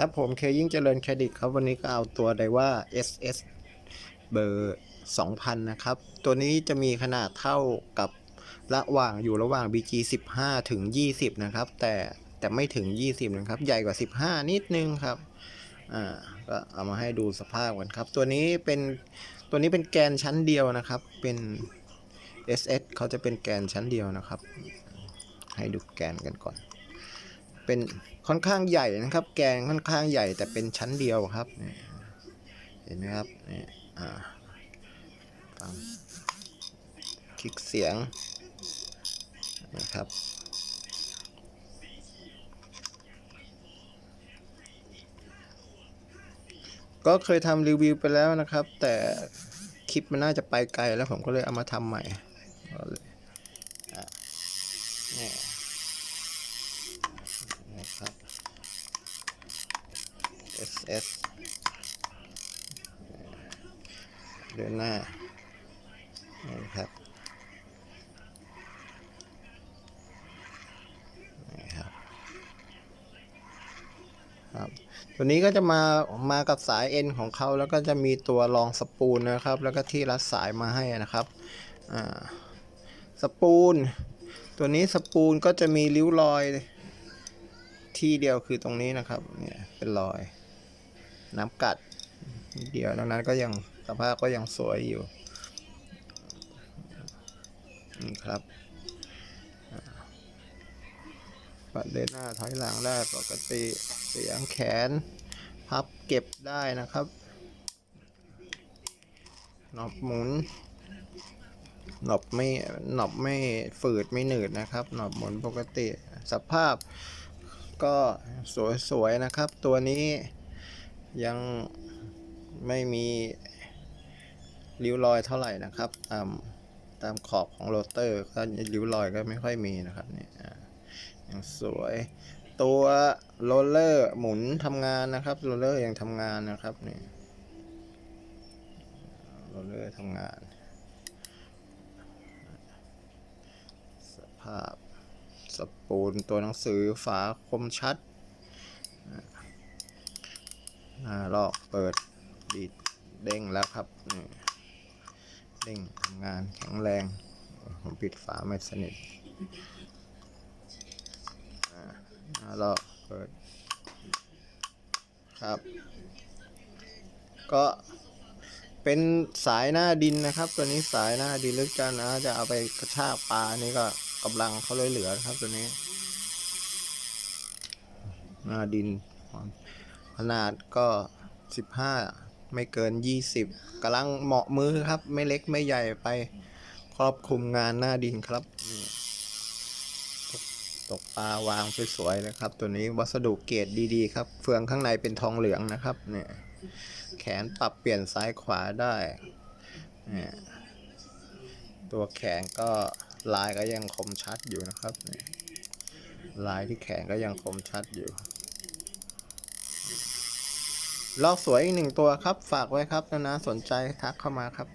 ครับผมเคยิ่งเจริญเครดิตครับ วันนี้ก็เอาตัวไดว่า SS เบอร์ 2000 นะครับ ตัวนี้จะมีขนาดเท่ากับระหว่างอยู่ระหว่าง BG 15 ถึง 20 นะครับ แต่แต่ไม่ถึง 20 นะครับ ใหญ่กว่า 15 นิดนึงครับ อ่า ก็เอามาให้ดูสภาพกันครับ ตัวนี้เป็นตัวนี้เป็นแกนชั้นเดียวนะครับ เป็น SS เขาจะเป็นแกนชั้นเดียวนะครับ ให้ดูแกนกันก่อน เป็นค่อนข้างใหญ่นะครับ แกนค่อนข้างใหญ่แต่เป็นชั้นเดียวครับ เห็นไหมครับนี่อ่าฟังคลิกเสียงนะครับก็เคยทำรีวิวไปแล้วนะครับ แต่คลิปมันน่าจะไปไกลแล้วผมก็เลยเอามาทำใหม่ก็เลยอะนี่นะครับ SS เดินหน้านี่ครับนี่ครับ ครับ ตัวนี้ก็จะมา มากับสายเอ็นของเขาแล้วก็จะมีตัวรองสปูลนะครับ แล้วก็ที่รัดสายมาให้นะครับอ่าสปูลตัวนี้สปูลก็จะมีริ้วรอยที่เดียวคือตรงนี้นะครับ เนี่ย เป็นรอย น้ำกัดนิดเดียวดังนั้นก็ยังสภาพก็ยังสวยอยู่นี่ครับปัดเดินหน้าถอยหลังได้ปกติเสียงแขน พับเก็บได้นะครับหนอบหมุนหนอบไม่หนอบไม่ฝืดไม่หนืดนะครับหนอบหมุนปกติสภาพก็สวยๆนะครับ ตัวนี้ ยังไม่มีริ้วรอยเท่าไหร่นะครับ ตามตามขอบของโรเตอร์ก็ริ้วรอยก็ไม่ค่อยมีนะครับเนี่ยอ่ายังสวยตัวโรลเลอร์หมุนทำงานนะครับโรลเลอร์ยังทำงานนะครับนี่โรลเลอร์ทำงาน สภาพสปูลตัวหนังสือฝาคมชัด ลอกเปิดดีดเด้งแล้วครับนี่เด้งทำงานแข็งแรง ผมปิดฝาไม่สนิทอ่าหน้าลอกเปิดครับ ก็เป็นสายหน้าดินนะครับ ตัวนี้สายหน้าดินลึกจันนะจะเอาไปกระชากปลานี่ก็กำลังเขาเลยเหลือครับตัวนี้ หน้าดิน ขนาดก็สิบห้าไม่เกินยี่สิบกำลังเหมาะมือครับ ไม่เล็กไม่ใหญ่ไปครอบคลุมงานหน้าดินครับตกตกปลาวางสวยๆนะครับ ตัวนี้วัสดุเกรดดีๆ ครับ เฟืองข้างในเป็นทองเหลืองนะครับเนี่ยแขนปรับเปลี่ยนซ้ายขวาได้เนี่ยตัวแขนก็ลายก็ยังคมชัดอยู่นะครับ ลายที่แขนก็ยังคมชัดอยู่ ลอกสวยอีกหนึ่งตัวครับ ฝากไว้ครับนะนะสนใจทักเข้ามาครับ